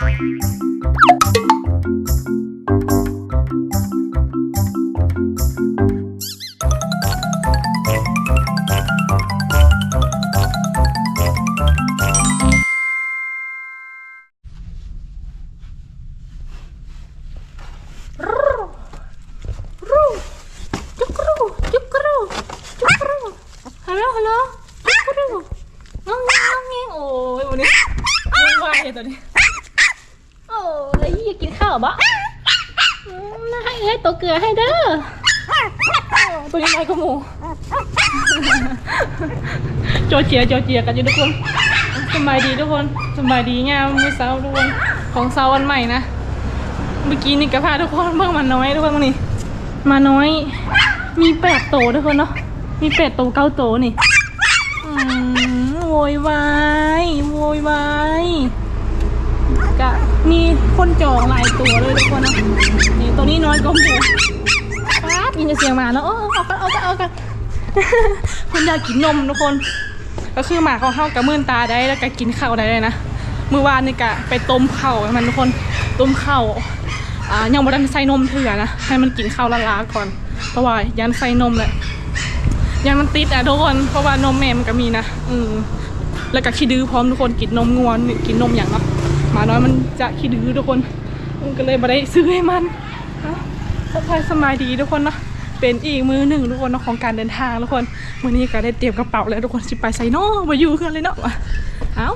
จุกกรูจุกกรู โอ้ยายเลยตอยากกินข้าวบะอืมน่าให้ให้ตัวเกลือให้เด้อตัวนี้ไม่ก็หมูโจเจียโจเจียกันอยู่ทุกคนสบายดีทุกคนสบายดีงามมือเช้าทุกคนของเช้าวันใหม่นะเมื่อกี้นี่กระพาทุกคนเบิ่งมันน้อยทุกคนนี่มาน้อย มีแปดโตทุกคนเนาะมีแปดโตเก้าโตนี่อืมโวยวายโวยวาย กะมีคนจองหลายตัวเลยทุกคนนะนี่ตัวนี้น้อยกว่าหมูป๊าดยินจะเสียงหมาแล้วเออเอากันเอากันเอากันคนอยากกินนมทุกคน ก็คือหมาเขาเข้ากับมื่นตาได้แล้วก็กินข้าวได้เลยนะเมื่อวานนี่กะไปต้มข้าวมันทุกคนต้มข้าวอ่ายังบ่ได้ใส่นมเถื่อนะให้มันกินข้าวละลาก่อนเพราะว่ายันใส่นมแหละยันมันติดอะทุกคนเพราะว่านมแม่มันก็มีนะอืมแล้วก็ขี้ดื้อพร้อมทุกคนกินนมงวนกินนมอย่างเนาะ หมาน้อยมันจะขี้ดื้อทุกคนมันก็เลยบ่ได้ซื้อให้มันเอ้าสบายสบายดีทุกคนเนาะเป็นอีกมือหนึ่งทุกคนเนาะของการเดินทางทุกคนวันนี้ก็ได้เตรียมกระเป๋าแล้วทุกคนสิไปใส่นอมาอยู่กันเลยเนาะว่ะเอ้า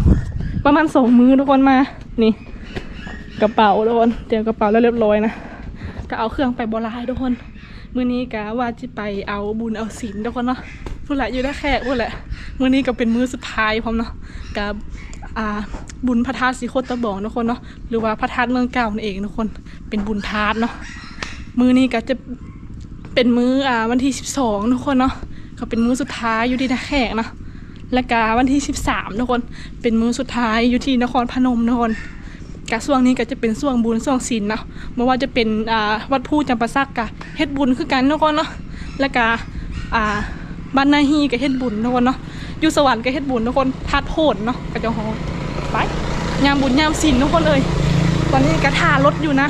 ประมาณสองมือทุกคนมานี่ กระเป๋าทุกคนเตรียมกระเป๋าแล้วเรียบร้อยนะก็เอาเครื่องไปบราณทุกคนมื้อนี้กะว่าจะไปเอาบุญเอาศีลทุกคนเนาะพูดแหละอยู่ได้แค่พูดแหละมื้อนี้ก็เป็นมือสุดท้ายพร้อมเนาะกับ บุญพระธาตุสีโคตรบองทุกคนเนาะหรือว่าพระธาตุเมืองเก่านั่นเองทุกคนเป็นบุญธาตุเนาะมือนี้ก็จะเป็นมืออ่าวันที่สิบสองทุกคนเนาะก็เป็นมือสุดท้ายอยู่ที่นาแขกนะและกาวันที่สิบสามทุกคน เป็นมือสุดท้ายอยู่ที่นครพนมทุกคนกะช่วงนี้ก็จะเป็นช่วงบุญช่วงศีลเนาะไม่ว่าจะเป็นอ่าวัดผู้จำปาสักกะเฮ็ดบุญคือกันทุกคนเนาะแล้วก็อ่าบ้านนาฮีก็เฮ็ดบุญทุกคนเนาะ อยู่สวรรค์ก็เฮ็ดบุญทุกคนทัดโพดเนาะก็จะฮอไปยามบุญยามศีลทุกคนเลยตอนนี้ก็ท่ารถอยู่นะ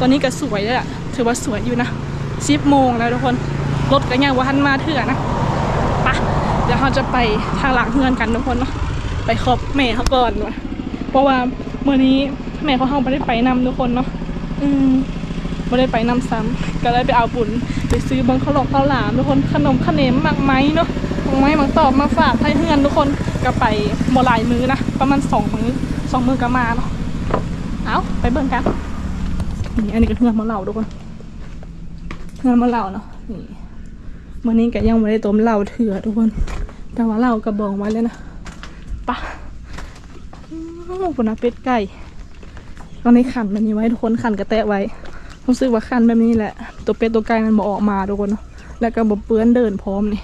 ตอนนี้ก็สวยเลยอะถือว่าสวยอยู่นะสิบโมงแล้วทุกคนรถก็ยังว่าทันมาเถื่อนะไปะเดี๋ยวเราจะไปทางหลังเฮือนกันทุกคนเนาะไปขอบแม่เขาก่อนว่ะเพราะว่าเมื่อนี้แม่เขาเฮาไม่ได้ไปนำทุกคนเนาะอืมไม่ได้ไปนำซ้ำก็เลยไปเอาบุญไปซื้อบังขาวหลอกข้าวหลามทุกคนขนมขนมมักไหมเนาะ หมักไม้หมักตอบมาฝากให้เพื่อนทุกคนก็ไปโมหลายมื้อนะประมาณสองมื้อสองมื้อก็มาเนาะเอาไปเบิ่งกันนี่อันนี้ก็เพื่อนมาเหล่าทุกคนเพื่อนมาเหล่าเนาะนี่มื่อนี้ก็ยังไม่ได้ต้มเหล่าเถื่อทุกคน แต่ว่าเหล่ากระบองไว้แล้วนะปะโอ้โหนะเป็ดไก่ตอนนี้ขันแบบนี้ไว้ทุกคนขันกระแตะไว้รู้สึกว่าขันแบบนี้แหละ ตัวเป็ดตัวไก่มันบอออกมาทุกคนเนาะแล้วก็บเปื้อนเดินพร้อมนี่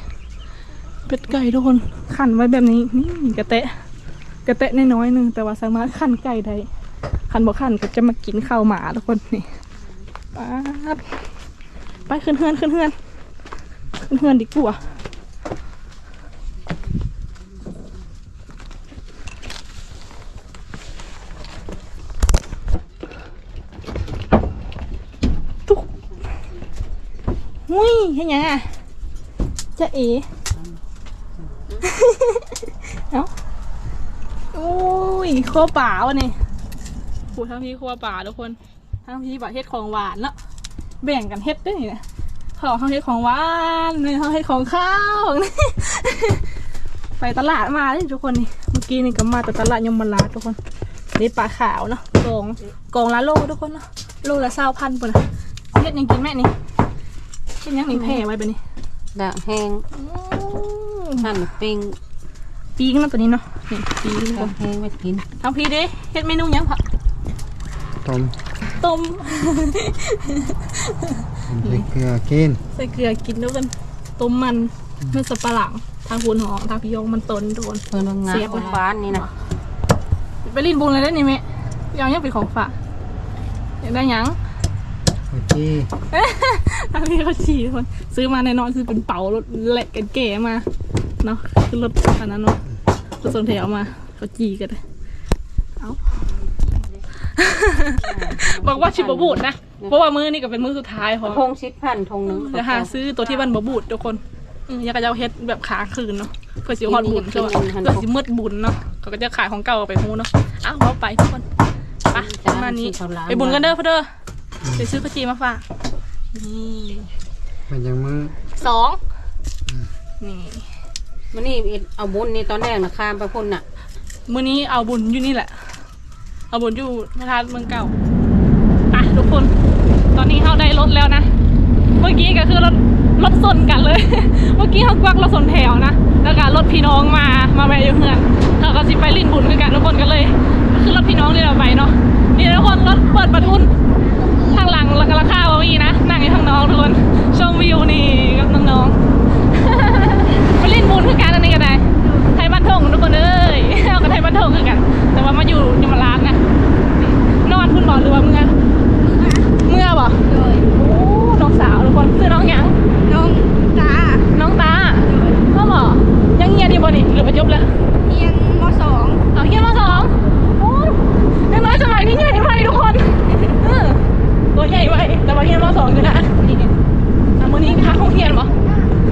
เป็ดไก่ทุกคนขันไว้แบบนี้นี่กระแตะ กระแตะน้อยๆหนึงแต่ว่าสามารถขันไก่ได้ขันบ่ขันก็จะมากินข้าวหมาทุกคนนี่ไปดไปขึ้นเฮือนขึ้นเฮือนขึ้นเฮือนดีกว่าตุ๊กหุ้ยเห็นยังอะจะเอ๋ เอ้าโอ้ยครัวป่าวะนี่ผูทั้งพี่ครัวป่าทุกคนทั้งพี่ป่าเฮ็ดของหวานเนาะแบ่งกันเฮ็ดด้วยนี่นะของเขาเฮ็ดของหวานนี่เขาเฮ็ดของข้าวไปตลาดมาเลยทุกคนนี่เมื่อกี้นี่ก็มาแต่ตลาดยมราชทุกคนนี่ปลาขาวเนาะกองกองละโลทุกคนเนาะโลละเศร้าพันปุ่นะเฮ็ดยังกินแม่นี่เฮ็ดยังนี่แผ่ไว้แบบนี้ดาบแห้ง หั่นปิ้งปีกเนาะตัวนี้เนาะนี่ปีกทุกคดานบแห้งไว้กินทำพี่เด้เฮ็ดเมนูหยังผักต้มต้มใส่เกลือกินใส่เกลือกินทุกคนต้มมันเมื่อสับปะหลังทางพูนหองทางพิยงมันต้นทุกคนเพิ่นว่างาเสียบนฟ้านนี่นะไปลินบุญเลยได้อนี่แม่อยากยังเป็นของฝากอยากได้หยังโอเคทางพี่เขาฉี่ทุกคนซื้อมาแน่นอนคือเป็นเป๋ารถแหลกกันเก๋มา เนาะคือรถคันนั้นเนาะรถส่งแถวมาเขาจีกันเลยเอาบอกว่าชิบบูดนะ เพราะว่ามือนี่ก็เป็นมือสุดท้ายของทงชิดพันทงหนึงจะหาซื้อตัวที่มันบบูดทุกคนอืมอยากจะเอาเฮ็ดแบบขาคืนเนาะเพื่อสิฮอดบุญใช่ไหมเพื่อสิมืดบุญเนาะเขาก็จะขายของเก่าไปฮูเนาะอ้าวเอาไปทุกคนไปประมาณนี้ไปบุญกันเด้อพ่อเด้อไปซื้อขจีมาฝากนี่มันยังมือสองนี่ มันนี่เอาบุญนี่ตอนแรกนะข้ามไปพุ่นน่ะมื้อนี้เอาบุญอยู่นี่แหละ เอาบุญอยู่พระธาตุเมืองเก่าไปทุกคน ตอนนี้เข้าได้รถแล้วนะ เมื่อกี้ก็คือรถรถสนกันเลย เมื่อกี้เขากวักรถสนแถวนะ แล้วก็รถพี่น้องมา มาแวะอยู่เพื่อนเขาก็สิไปลินบุญคือกันทุกคนก็เลย คือรถพี่น้องนี่เราไปเนาะ นี่ทุกคนรถเปิดประทุนทางหลังแล้วก็ราคาว่ามีนะ นั่งอยู่ทางน้องทุกคน ชมวิวนี่กับน้องๆ ไปลินบุญคือการอันนี้ก็ได้ ไทยบ้านทงทุกคนเอ้ยเอากับไทยบ้านทงคือกัน แต่ว่ามาอยู่ยมราชนะ นอนคุณบอกหรือว่าเมื่อเมื่อบ่โอ้น้องสาวทุกคนคือน้องหยัง น้องตา น้องตาพ่อบอกยังเงียบดีบ่นี่หรือประจบแล้ว เรียนมสอง เอาเงียบมาสองโอ้ยังน้อยสมัยนี้ใหญ่ไปทุกคนเออตัวใหญ่ไปแต่ว่าเงียบมาสองอยู่นะนี่อะมื้อนี้พักห้องเรียนบ่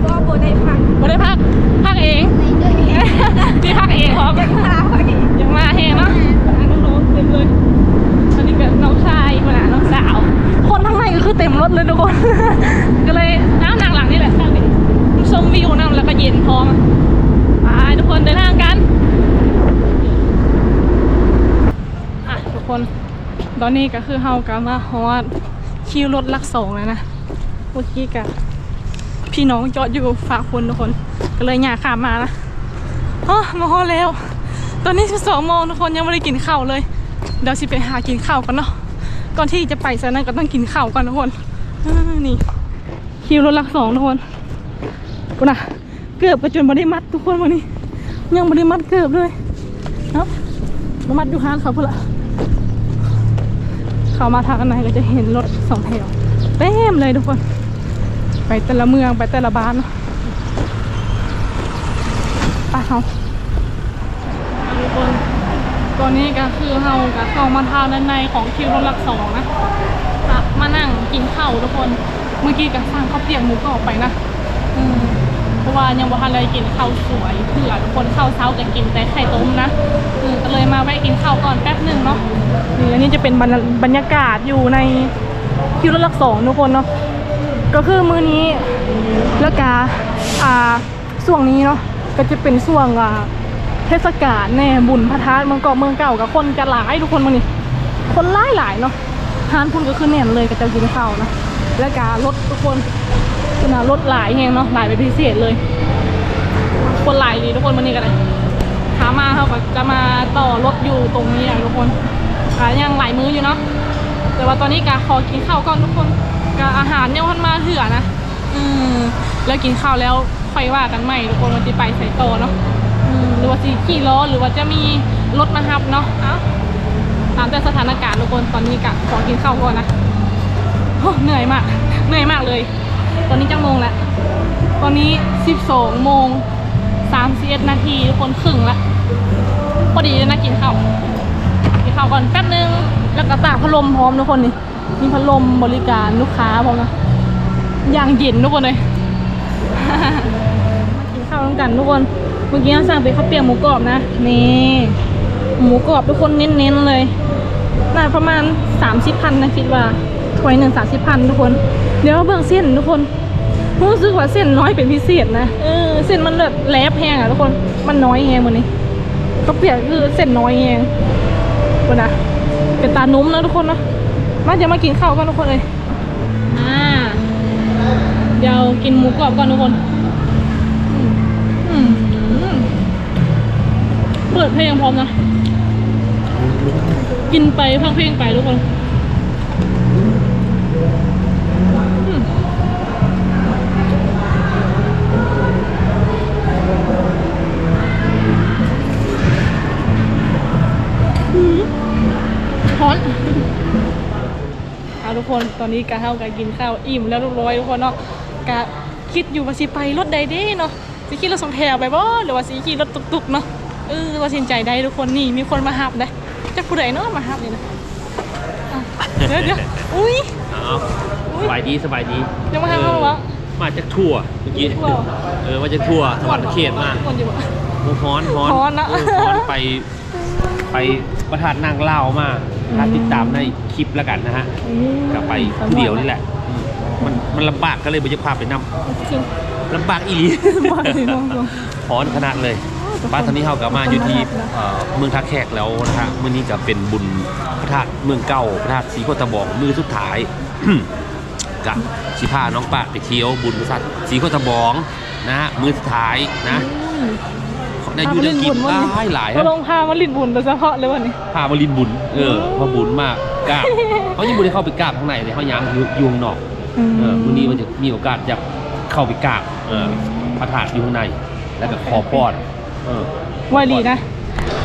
ก็โบได้พัก บ่ได้พักพักเอง ที่พักเองพร้อม พาพอดี ยังมาแห้งเนาะอันนู้นรถเต็มเลยอันนี้ก็น้องชายคนน่ะน้องสาว คนข้างในก็คือเต็มรถเลยทุกคน ก็เลยน้ำนางหลังนี่แหละข้างนี้ชมวิวนั่งแล้วก็เย็นพร้อมไปทุกคนเดินทางกันอะทุกคน ต อนนี้ก็คือเฮากำมาฮอดคิวรถลักสองแล้วนะเมื่อกี้กับพี่น้องจอดอยู่ฝากคนทุกคน ก็เลยหยาขามมานะอ๋อมาฮอดแล้ว ตอนนี้สิบสองโมงทุกคนยังไม่ได้กินข้าวเลย เดี๋ยวสิไปหากินข้าวกันเนาะก่อนที่จะไปซะนั้นก็ต้องกินข้าวก่อนทุกคนนี่คิวรถลักสองทุกคนกูนะเกือบไปจนไม่ได้มัดทุกคนวันนี้ ยังไม่ได้มัดเกือบเลยเนาะมามัดอยู่ห้างเขาเพื่อละ เขามาทางอันไหนก็จะเห็นรถสองแถวเต็มเลยทุกคน ไปแต่ละเมืองไปแต่ละบ้านไปเขาทุกคนตอนนี้ก็คือเฮาก็เข้ามาทางด้านในของคิวรถลักสองนะจะมานั่งกินข้าวทุกคน เมื่อกี้ก็สั่งข้าวเปียกหมูกรอบไปนะเพราะว่ายังบ่ทันได้กินข้าวสวยเผื่อทุกคนข้าวเช้าก็กินแต่ไข่ต้มนะ อื เป็นบรรยบรยากาศอยู่ในคิวรถลักสองทุกคนเนาะก็คือมื้อนี้แล้วก็อ่าช่วงนี้เนาะก็จะเป็นช่วงอ่าเทศกาลแน่บุญพระธาตุเมืองเก่าเมืองเก่ากับคนจะหลายทุกคนมือนี้คนหลายหลายเนาะทานพุ่นก็คือแน่นเลยกับเจ้ากินข้าวนะแล้วก็รถทุกคนคือนะรถหลายแฮงเนาะหลายเป็นพิเศษเลย คนหลายดีทุกคนมือนี้กันเลยขามาเขาก็จะมาต่อรถอยู่ตรงนี้อะทุกคน อ่ายังหลายมื้ออยู่เนาะแต่ว่าตอนนี้กาขอกินข้าวก่อนทุกคนกาอาหารยังพันมาเถื่อนะอืมแล้วกินข้าวแล้วค่อยว่ากันใหม่ทุกคนว่าจะไปใส่โตอเนาะอืมหรือว่าจะขี่ล้อหรือว่าจะมีรถมาฮับเนาะเอ้าตามแต่สถานการณ์ทุกคนตอนนี้กะขอกินข้าวก่อนนะโอ้เหนื่อยมากเหนื่อยมากเลย ตอนนี้จังโมงแล้วตอนนี้ 12 โมง 31 นาทีทุกคนครึ่งละพอดีเลยนะกินข้าวกินข้าก่อนแป๊บนึง แล้วก็ตากพัดลมพร้อมทุกคนนี่มีพัดลมบริการลูกค้าพร้อมนะอย่างเย็นทุกคนเลยมากินข้าวร่วมกันทุกคนเมื่อกี้สั่งเป็นข้าวเปียกหมูกรอบนะนี่หมูกรอบทุกคนเน้นๆเลยน่าประมาณสามสิบพันนะคิดว่าถ้วยหนึ่งสามสิบพันทุกคน เดี๋ยวเบิ่งเส้นทุกคนรู้สึกว่าเส้นน้อยเป็นพิเศษนะเออเส้นมันแบบแลบแห้งอะทุกคนมันน้อยแห้งวันนี้ข้าวเปียกคือเส้นน้อยแห้ง คนนะเป็นตานุ่มนะทุกคนนะมาจะมากินข้าวกันทุกคนเลยอ่าเดี๋ยวกินหมูกรอบก่อนทุกคนอืมอืมเปิดเพลงพร้อมนะ กินไปฟังเพลงไปทุกคน ร้อนเอาทุกคนตอนนี้กะเท่ากันกินข้าวอิ่มแล้วเรียบร้อยทุกคนเนาะกะคิดอยู่ว่าสิไปรถใดเด้เนาะสิขี่รถสองแถวไปบ่หรือว่าสิขี่รถตุกๆเนาะเออว่าสินใจได้ทุกคนนี่มีคนมาหับได้จักผู้ใดเนาะมาหับนี่นะดี๋ยวเดี๋ยวอุ้ยเอาสบายดีสบายดียังไม่ทันเข้าวะมาจากทั่วเมื่อกี้ทั่วเออมาจากทั่วสวรรค์เขตมาก่อนอยู่บ่โอ้ฮ้อนฮ้อนฮ้อนนะเฮ้อนไป ไปประทานนางเล่าวมาถ้าติดตามในคลิปแล้วกันนะฮะก็ไปผู้เดียวนี่แหละอืมมันมันลำบากก็เลยไปจะพาไปนำจริง ลำบากอีหลีบ่อยลงลงฮ้อนขนาดเลย บ้านตอนนี้เฮากลับมาอยู่ที่เอ่อเมืองท่าแขกแล้วนะฮะมื้อนี้ก็เป็นบุญพระธาตุเมืองเก่าพระธาตุศรีโคตะบองมือสุดท้ายกับสิพาน้องปาดไปเที่ยวบุญพระธาตุศรีโคตะบองนะฮะมือสุดท้ายนะ ได้อยู่ได้กินหลายหลายก็ลงพามาลินบุญโดยเฉพาะเลยวันนี้พามาลินบุญเออพาบุญมากกราบเขายังบุญได้เข้าไปกราบข้างในเลยเขายังอยู่อยู่ข้างนอกเออวันนี้มันจะมีโอกาสจะเข้าไปกราบเออพระธาตุอยู่ข้างใน แล้วก็ขอพรเออว่าดีนะ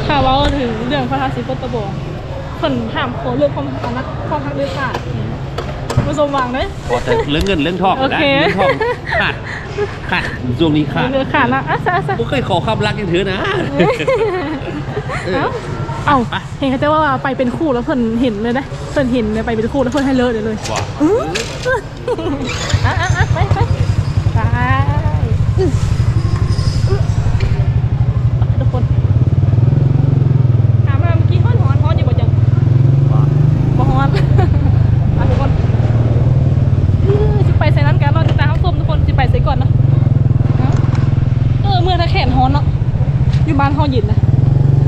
ถ้าเว่าถึงเรื่องพระธาตุศรีโคตะบองคนถามขอเรื่องความรักความรักเรื่องขา ดมาสมหวังเลย พอแต่เรื่องเงินเรื่องทองโอนะเค เรื่องทองขาดขาดช่วงนี้ขาดเรื่องขาดละอะซะอะซะ ผมเคยขอความรักอย่างเธอนะเออเอ้าเอ้าเห็นเขาจะว่าไปเป็นคู่แล้วเพิ่นเห็นเลยนะเพิ่นเห็นเลยไปเป็นคู่แล้วเพิ่นให้เลิกเลยเลยว่าอะอะอะไปไปไปอื้ออื้อทุกคนถามมาเมื่อกี้ฮ้อนฮ้อนฮ้อนอยู่บ่จังบ่ฮ้อน อะทุกคนอื้อสิไปใส่นั้นกันเราจะตามส้มทุกคนสิไปใส่ก่อนเนาะเอ้าเออเมื่อถ้าแขนฮ้อนเนาะอ ยู่บ้านฮ้อนเย็น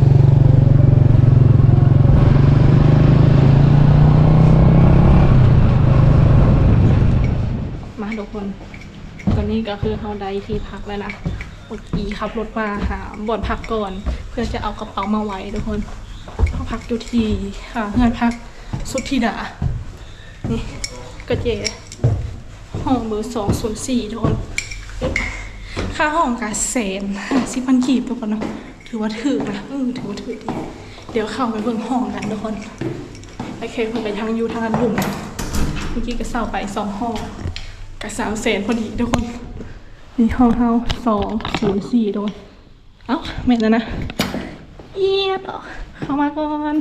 นะมาทุกคน ตอนนี้ก็คือเฮาได้ที่พักแล้วนะเมื่อกี้ขับรถมาหาบ่อนพักก่อน เพื่อจะเอากระเป๋ามาไว้ทุกคนเขาพักอยู่ที่ค่ะเงินพักสุทธิดา นี่ก็เจห้องเบอร์สองศูนย์สี่ทุกคน ค่าห้องกาแสนสิพันกีบทุกคนเนาะ ถือว่าถือนะเออถือว่าถือดีเดี๋ยวเข้าไปเบิ่งห้องกันทุกคนโอเคเพิ่นก็ยังยูทางนั้นบุ่มเมื่อกี้ก็เศร้าไปสองห้องกับสามแสนพอดีทุกคนนี่ห้องเฮาสองศูนย์สี่ทุกคนเอ้าแม่นแล้วนะเอียดออเข้ามาก่อน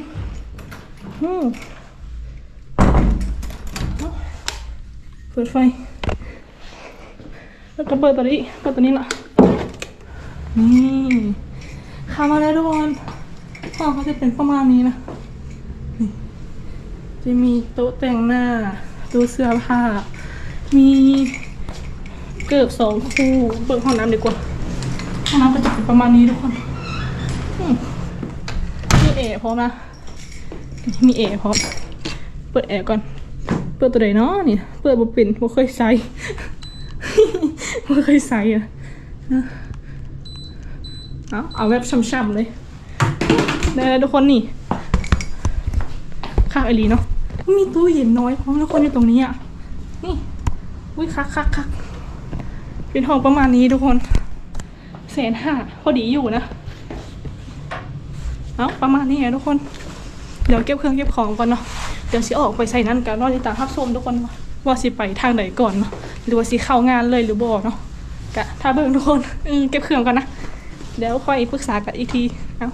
อืมเอ้าเปิดไฟ แล้วก็เปิดตัวนี้เปิดตัวนี้ละนี่ เข้ามาแล้วทุกคนห้องเขาจะเป็นประมาณนี้นะนี่จะมีโต๊ะแต่งหน้าตู้เสื้อผ้า มีเกือบสองคู่เปิดห้องน้ำดีกว่าห้องน้ำก็จะเป็นประมาณนี้ทุกคนมีแอร์พร้อมนะมีแอร์พร้อมเปิดแอร์ก่อน เปิดตัวไหนเนาะนี่ เปิดบ่เป็นบ่เคยใช้บ่เคยใช้อะนะ เอาเอาแบบช่ำๆเลยได้แล้วทุกคนนี่ ข้างไอรีเนาะ มีตู้เย็นน้อยพร้อมทุกคนอยู่ตรงนี้อะ นี่ อุ้ยคักคักคักเป็นห้องประมาณนี้ทุกคนแสนห้าพอดีอยู่นะ เอาประมาณนี้ไงทุกคน เดี๋ยวเก็บเครื่องเก็บของก่อนเนาะ เดี๋ยวสิออกไปใส่นั่นกันรอติดตามภาพชมทุกคนว่าว่าสิไปทางไหนก่อนเนาะ หรือว่าสิเข้างานเลยหรือบ่เนาะกะถ้าเบิ่งทุกคนเออเก็บเครื่องก่อนนะ เดี๋ยวค่อยปรึกษากันอีกที เอา